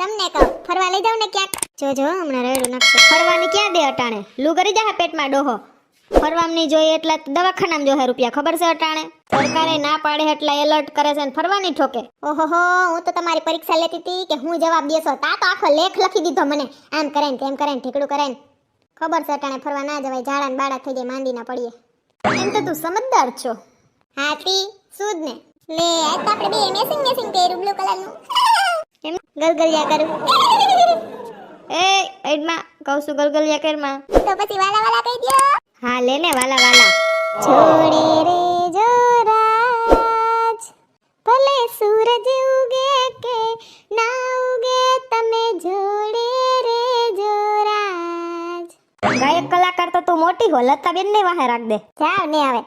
તમને કહું ફરવા લઈ જાઉં ને ક્યાંક? જો જો હમણાં રેડું નાખશે. ફરવાની ક્યાં બે અટાણે? લૂ કરી જા પેટમાં ડોહો. ફરવામ નહીં જોઈએ એટલે દવાખાનામાં જોહે રૂપિયા ખબર છે અટાણે? સરકારે ના પાડે એટલે એલર્ટ કરે છે ને ફરવાની ઠોકે. ઓહો હું તો તમારી પરીક્ષા લેતી હતી કે હું જવાબ દેશો. તા તો આખો લેખ લખી દીધો મને. આમ કરે ને તેમ કરે ને ઠીકડું કરે ને. ખબર છે અટાણે ફરવા ના જવાય ઝાડા ને બાળા થઈ જાય માંદી ના પડીએ. એમ તો તું સમજદાર છો. હાથી સુદ ને. લે આજ તો આપણે બે મેસિંગ મેસિંગ કર્યું બ્લુ કલરનું ગલગલિયા કરું. એ એડમાં કહું છું ગલગલિયા કરમાં. તો પછી વાલા વાલા કહી દો હા લે ને વાલા વાલા. છોડે રે જોરાજ. ભલે સૂરજ ઉગે કે ના ઉગે તમે જોડે રે જોરાજ. ગાયક કલાકાર તો તું મોટી હો લતા બેન ને વાહે રાખ દે. જાવ ને હવે.